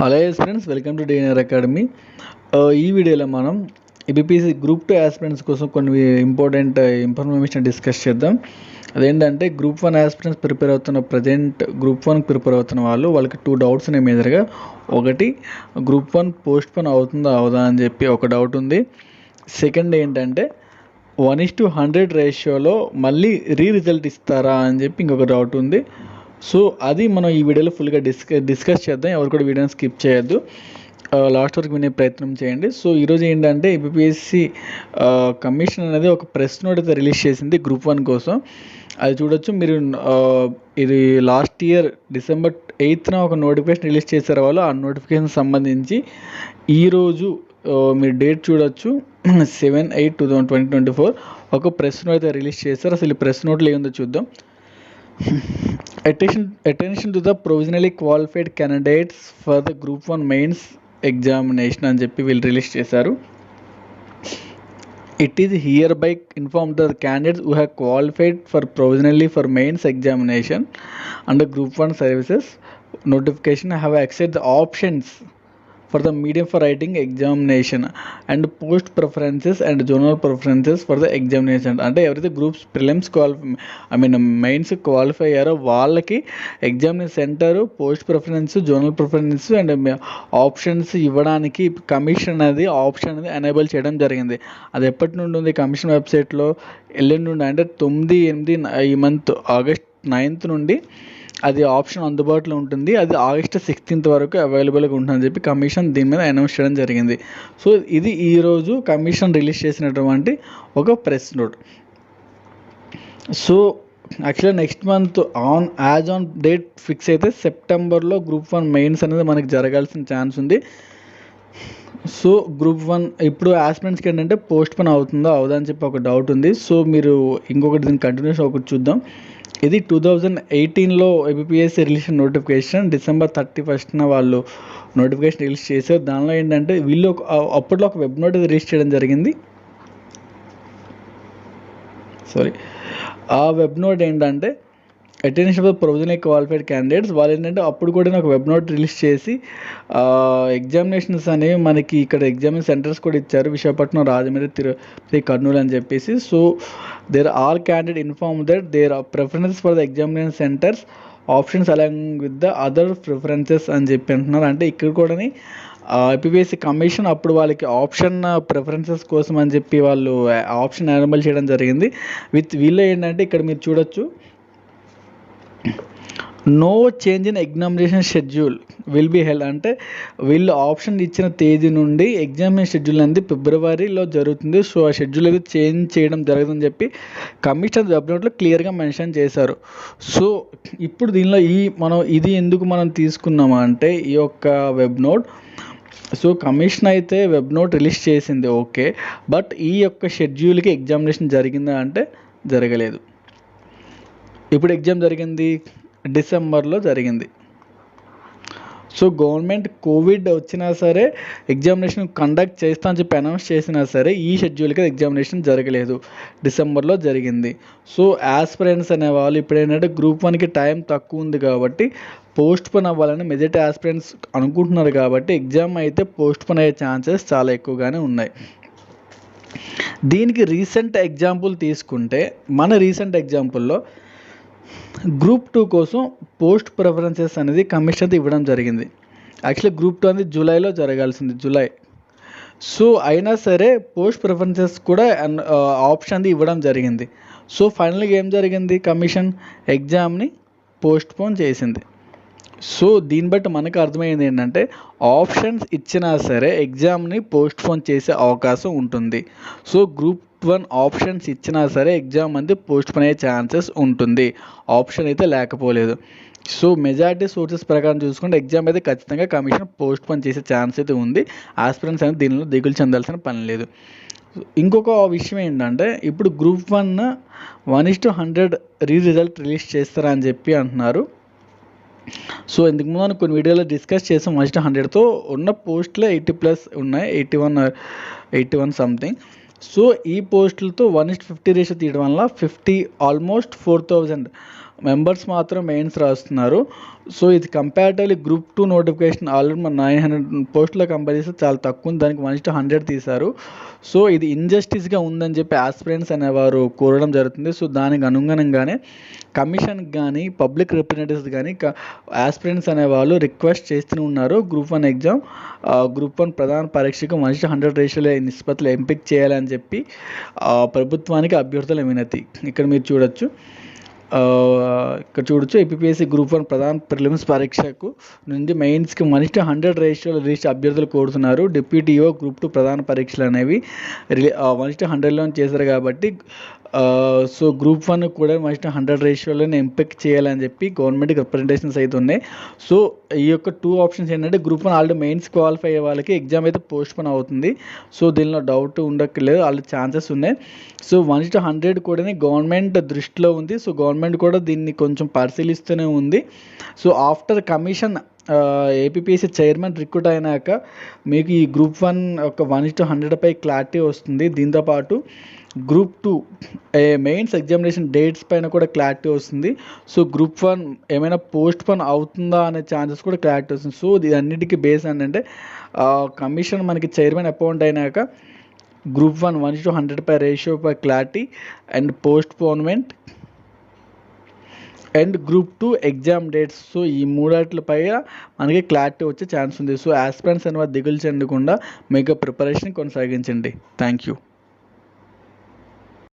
Hello friends welcome to DNR academy ఈ వీడియోలో మనం ఏబిపిసి గ్రూప్ టూ ఆస్పిరెంట్స్ కోసం కొన్ని ఇంపార్టెంట్ ఇన్ఫర్మేషన్ డిస్కస్ చేద్దాం. అదేంటంటే గ్రూప్ వన్ ఆస్పిరెంట్స్ ప్రిపేర్ అవుతున్న ప్రజెంట్ గ్రూప్ వన్ ప్రిపేర్ అవుతున్న వాళ్ళు వాళ్ళకి టూ డౌట్స్ ఉన్నాయి మేజర్గా ఒకటి గ్రూప్ వన్ పోస్ట్ పోన్ అవుతుందా అవుదా అని చెప్పి ఒక డౌట్ ఉంది. సెకండ్ ఏంటంటే వన్ ఇస్ టు హండ్రెడ్ రేషియోలో మళ్ళీ రీ రిజల్ట్ ఇస్తారా అని చెప్పి ఇంకొక డౌట్ ఉంది. సో అది మనం ఈ వీడియోలో ఫుల్గా డిస్క డిస్కస్ చేద్దాం. ఎవరు కూడా వీడియోని స్కిప్ చేయొద్దు. లాస్ట్ వరకు వినే ప్రయత్నం చేయండి. సో ఈరోజు ఏంటంటే ఏపీఎస్సి కమిషన్ అనేది ఒక ప్రెస్ నోట్ అయితే రిలీజ్ చేసింది గ్రూప్ వన్ కోసం. అది చూడొచ్చు. మీరు ఇది లాస్ట్ ఇయర్ డిసెంబర్ ఎయిత్న ఒక నోటిఫికేషన్ రిలీజ్ చేశారు వాళ్ళు. ఆ నోటిఫికేషన్ సంబంధించి ఈరోజు మీరు డేట్ చూడొచ్చు. Seven eight two thousand twenty twenty four ఒక ప్రెస్ నోట్ అయితే రిలీజ్ చేశారు. అసలు ఈ ప్రెస్ నోట్లో ఏముందో చూద్దాం. Attention attention to the provisionally qualified candidates for the group 1 mains examination అని చెప్పి వీళ్ళు రిలీజ్ చేశారు it is hereby inform the candidates who have qualified for provisionally for mains examination and group one services notification have access the options for the medium for writing examination and post preferences and zonal preferences for the examination. అంటే ఎవరైతే groups prelims qualify I mean mains qualify అయ్యారో వాళ్ళకి examination centre post preference zonal preference and options ఇవ్వడానికి commission అనేది option అనేది enable చేయడం జరిగింది. అది ఎప్పటి నుండి ఉంది? కమిషన్ వెబ్సైట్లో ఎల్లుండి నుండి అంటే తొమ్మిది ఎనిమిది ఈ మంత్ ఆగస్ట్ నైన్త్ నుండి అది ఆప్షన్ అందుబాటులో ఉంటుంది. అది ఆగస్ట్ సిక్స్టీన్త్ వరకు అవైలబుల్గా ఉంటుందని చెప్పి కమిషన్ దీని మీద అనౌన్స్ చేయడం జరిగింది. సో ఇది ఈరోజు కమిషన్ రిలీజ్ చేసినటువంటి ఒక ప్రెస్ నోట్. సో యాక్చువల్గా next month on as on date fix అయితే సెప్టెంబర్లో గ్రూప్ వన్ మెయిన్స్ అనేది మనకి జరగాల్సిన ఛాన్స్ ఉంది. సో గ్రూప్ వన్ ఇప్పుడు ఆస్పిరెంట్స్కి ఏంటంటే పోస్ట్ పోన్ అవుతుందో అవుదా అని చెప్పి ఒక డౌట్ ఉంది. సో మీరు ఇంకొకటి దీని కంటిన్యూస్ ఒకటి చూద్దాం. ఇది టూ థౌజండ్ ఎయిటీన్లో APPSC release notification December thirty ఫస్ట్న వాళ్ళు నోటిఫికేషన్ రిలీజ్ చేశారు. దానిలో ఏంటంటే వీళ్ళు ఒక అప్పట్లో ఒక వెబ్ నోట్ రిలీజ్ చేయడం జరిగింది. సారీ ఆ వెబ్ నోట్ ఏంటంటే attention for provisional qualified candidates వాళ్ళు ఏంటంటే అప్పుడు కూడా ఒక వెబ్ నోట్ రిలీజ్ చేసి ఎగ్జామినేషన్స్ అనేవి మనకి ఇక్కడ ఎగ్జామినేషన్ సెంటర్స్ కూడా ఇచ్చారు. విశాఖపట్నం రాజమండ్రి తిరుపతి కర్నూలు అని చెప్పేసి. So their all candidate inform that their preference for the examination centres options along with the other preferences అని చెప్పి అంటున్నారు అంటే ఇక్కడ కూడాని ఐపీపీఎస్సీ కమిషన్ అప్పుడు వాళ్ళకి ఆప్షన్ ప్రిఫరెన్సెస్ కోసం అని చెప్పి వాళ్ళు ఆప్షన్ ఎనబుల్ చేయడం జరిగింది. విత్ వీళ్ళు ఏంటంటే ఇక్కడ మీరు చూడొచ్చు. No change in examination schedule will be held అంటే వీళ్ళు ఆప్షన్ ఇచ్చిన తేదీ నుండి ఎగ్జామినేషన్ షెడ్యూల్ అనేది ఫిబ్రవరిలో జరుగుతుంది. సో ఆ షెడ్యూల్ అనేది చేంజ్ చేయడం జరగదని చెప్పి కమిషన్ వెబ్ నోట్లో క్లియర్గా మెన్షన్ చేశారు. సో ఇప్పుడు దీనిలో ఈ మనం ఇది ఎందుకు మనం తీసుకున్నామా అంటే ఈ యొక్క వెబ్ నోట్ సో కమిషన్ అయితే వెబ్ నోట్ రిలీజ్ చేసింది ఓకే బట్ ఈ యొక్క షెడ్యూల్కి ఎగ్జామినేషన్ జరిగిందా అంటే జరగలేదు. ఇప్పుడు ఎగ్జామ్ జరిగింది. డిసెంబర్లో జరిగింది. సో గవర్నమెంట్ కోవిడ్ వచ్చినా సరే ఎగ్జామినేషన్ కండక్ట్ చేస్తా అని చెప్పి అనౌన్స్ చేసినా సరే ఈ షెడ్యూల్కి ఎగ్జామినేషన్ జరగలేదు. డిసెంబర్లో జరిగింది. సో ఆస్పిరెంట్స్ అనే వాళ్ళు ఇప్పుడు ఏంటంటే గ్రూప్ వన్కి టైం తక్కువ ఉంది కాబట్టి పోస్ట్ పోన్ అవ్వాలని మెజార్టీ ఆస్పిరెంట్స్ అనుకుంటున్నారు కాబట్టి ఎగ్జామ్ అయితే పోస్ట్ పోన్ అయ్యే ఛాన్సెస్ చాలా ఎక్కువగానే ఉన్నాయి. దీనికి రీసెంట్ ఎగ్జాంపుల్ తీసుకుంటే మన రీసెంట్ ఎగ్జాంపుల్లో గ్రూప్ టూ కోసం పోస్ట్ ప్రిఫరెన్సెస్ అనేది కమిషన్ ఇవ్వడం జరిగింది. యాక్చువల్లీ గ్రూప్ టూ అనేది జూలైలో జరగాల్సింది జూలై. సో అయినా సరే పోస్ట్ ప్రిఫరెన్సెస్ కూడా ఆప్షన్ ఇవ్వడం జరిగింది. సో ఫైనల్గా ఏం జరిగింది? కమిషన్ ఎగ్జామ్ని పోస్ట్ పోన్ చేసింది. సో దీన్ని బట్టి మనకు అర్థమైంది ఏంటంటే ఆప్షన్స్ ఇచ్చినా సరే ఎగ్జామ్ని పోస్ట్ పోన్ చేసే అవకాశం ఉంటుంది. సో గ్రూప్ వన్ ఆప్షన్స్ ఇచ్చినా సరే ఎగ్జామ్ అనేది పోస్ట్ పోన్ అయ్యే ఛాన్సెస్ ఉంటుంది. ఆప్షన్ అయితే లేకపోలేదు. సో మెజారిటీ సోర్సెస్ ప్రకారం చూసుకుంటే ఎగ్జామ్ అయితే ఖచ్చితంగా కమిషన్ పోస్ట్ పోన్ చేసే ఛాన్స్ అయితే ఉంది. ఆస్పిరెంట్స్ అనేది దీనిలో దిగులు చెందాల్సిన పని లేదు. ఇంకొక విషయం ఏంటంటే ఇప్పుడు group one one is to hundred re result release చేస్తారా అని చెప్పి అంటున్నారు. సో ఇంతకు ముందు కొన్ని వీడియోలో డిస్కస్ చేసాం ఫస్ట్ హండ్రెడ్తో ఉన్న పోస్ట్లో ఎయిటీ ప్లస్ ఉన్నాయి eighty one eighty one something so ఈ పోస్టులతో one is to fifty ratio తీయడం వల్ల fifty almost four thousand members మాత్రం మెయిన్స్ రాస్తున్నారు. సో ఇది comparatively group two notification already మన నైన్ హండ్రెడ్ పోస్టుల కంపేర్ చేస్తే చాలా తక్కువ ఉంది. దానికి వన్ హండ్రెడ్ తీశారు. సో ఇది ఇంజస్టిస్గా ఉందని చెప్పి ఆస్పిరెంట్స్ అనేవారు కోరడం జరుగుతుంది. సో దానికి అనుగుణంగానే కమిషన్కి కానీ పబ్లిక్ రిప్రజెంటేటివ్స్ కానీ ఆస్పిరెంట్స్ అనేవాళ్ళు రిక్వెస్ట్ చేస్తూనే ఉన్నారు. Group one exam group one ప్రధాన పరీక్షకు మనిషి హండ్రెడ్ రేషియోలో నిష్పత్తులు ఎంపిక చేయాలని చెప్పి ప్రభుత్వానికి అభ్యర్థుల వినతి. ఇక్కడ మీరు చూడొచ్చు. ఇక్కడ చూడొచ్చు ఏపీఎస్సీ గ్రూప్ వన్ ప్రధాన ప్రిలిమ్స్ పరీక్షకు నుండి మెయిన్స్కి మనిషి హండ్రెడ్ రేషియోలో రిజిస్టర్ అభ్యర్థులు కోరుతున్నారు. డిప్యూటీఓ గ్రూప్ టూ ప్రధాన పరీక్షలు అనేవి రిలే మనిషి హండ్రెడ్లో చేశారు కాబట్టి సో గ్రూప్ వన్ కూడా మస్ట్ హండ్రెడ్ రేషియోలోనే ఎంపిక్ చేయాలని చెప్పి గవర్నమెంట్కి రిప్రజెంటేషన్స్ అయితే ఉన్నాయి. సో ఈ యొక్క టూ ఆప్షన్స్ ఏంటంటే group one already mains qualify అయ్యే వాళ్ళకి ఎగ్జామ్ అయితే పోస్ట్ పోన్ అవుతుంది. సో దీనిలో డౌట్ ఉండక్కర్లేదు వాళ్ళు ఛాన్సెస్ ఉన్నాయి. సో వన్ టు హండ్రెడ్ కూడా గవర్నమెంట్ దృష్టిలో ఉంది. సో గవర్నమెంట్ కూడా దీన్ని కొంచెం పరిశీలిస్తూనే ఉంది. So after commission APPSC chairman recruit అయినాక మీకు ఈ గ్రూప్ వన్ ఒక వన్ టు హండ్రెడ్పై క్లారిటీ వస్తుంది. దీంతోపాటు group two mains examination dates పైన కూడా క్లారిటీ వస్తుంది. సో గ్రూప్ వన్ ఏమైనా పోస్ట్ పోన్ అవుతుందా అనే ఛాన్సెస్ కూడా క్లారిటీ వస్తుంది. సో ఇది అన్నిటికీ బేస్ ఏంటంటే కమిషన్ మనకి చైర్మన్ అపాయింట్ అయినాక group one one to hundred pi ratio pi clarity and postponement and group two exam dates so ఈ మూడాట్లపై మనకి క్లారిటీ వచ్చే ఛాన్స్ ఉంది. సో యాస్పెన్స్ అనేవారు దిగులు చెందకుండా మీకు ప్రిపరేషన్ కొనసాగించండి. Thank you